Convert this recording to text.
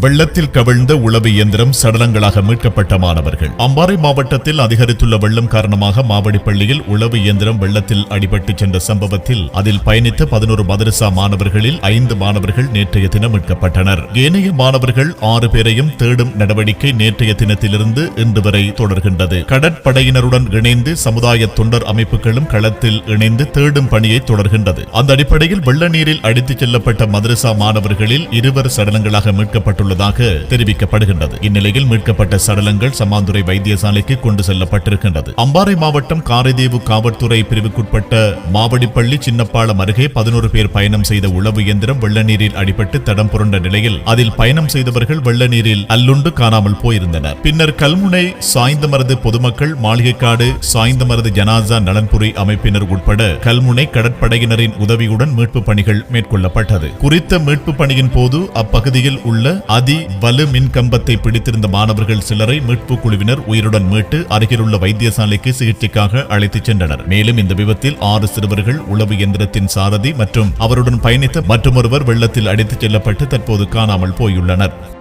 வெள்ளத்தில் கவிழ்ந்த உளவு இயந்திரம் சடலங்களாக மீட்கப்பட்ட மாணவர்கள். அம்பாறை மாவட்டத்தில் அதிகரித்துள்ள வெள்ளம் காரணமாக மாவடிப்பள்ளியில் உளவு இயந்திரம் வெள்ளத்தில் அடிபட்டு சென்ற சம்பவத்தில் அதில் பயணித்த பதினோரு மதரசா மாணவர்களில் ஐந்து மாணவர்கள் நேற்றைய தினம் மீட்கப்பட்டனர். ஏனைய மாணவர்கள் ஆறு பேரையும் தேடும் நடவடிக்கை நேற்றைய தினத்திலிருந்து இன்று வரை தொடர்கின்றது. கடற்படையினருடன் இணைந்து சமுதாய தொண்டர் அமைப்புகளும் களத்தில் இணைந்து தேடும் பணியை தொடர்கின்றது. அந்த அடிப்படையில் வெள்ள நீரில் அடித்துச் செல்லப்பட்ட மதரசா மாணவர்களில் இருவர் சடலங்களாக மீட்கப்பட்டுள்ளதாக தெரிவிக்கப்படுகின்றது. இந்நிலையில் மீட்கப்பட்ட சடலங்கள் சம்மாந்துறை வைத்தியசாலைக்கு கொண்டு செல்லப்பட்டிருக்கின்றது. அம்பாறை மாவட்டம் காரைதீவு காவல்துறை பிரிவுக்குட்பட்ட மாவடிப்பள்ளி சின்னப்பாலம் அருகே பதினோரு பேர் பயணம் செய்த உளவு இயந்திரம் வெள்ள நீரில் அடிபட்டு தடம் புரண்ட நிலையில் அதில் பயணம் செய்தவர்கள் வெள்ள நீரில் அல்லுண்டு காணாமல் போயிருந்தனர். பின்னர் கல்முனை சாய்ந்தமரது பொதுமக்கள் மாளிகைக்காடு சாய்ந்தமரது ஜனாசா நலன்புரி அமைப்பினர் உட்பட கல்முனை கடற்படையினரின் உதவியுடன் மீட்பு பணிகள் மேற்கொள்ளப்பட்டது. குறித்த மீட்பு பணியின் போது அப்பகுதியில் உள்ள அதி வலு மின் கம்பத்தை பிடித்திருந்த மாணவர்கள் சிலரை மீட்பு குழுவினர் உயிருடன் மீட்டு அருகிலுள்ள வைத்தியசாலைக்கு சிகிச்சைக்காக அழைத்துச் சென்றனர். மேலும் இந்த விபத்தில் ஆறு சிறுவர்கள் உளவு இயந்திரத்தின் சாரதி மற்றும் அவருடன் பயணித்த மற்றொருவர் வெள்ளத்தில் அடித்துச் செல்லப்பட்டு தற்போது காணாமல் போயுள்ளனர்.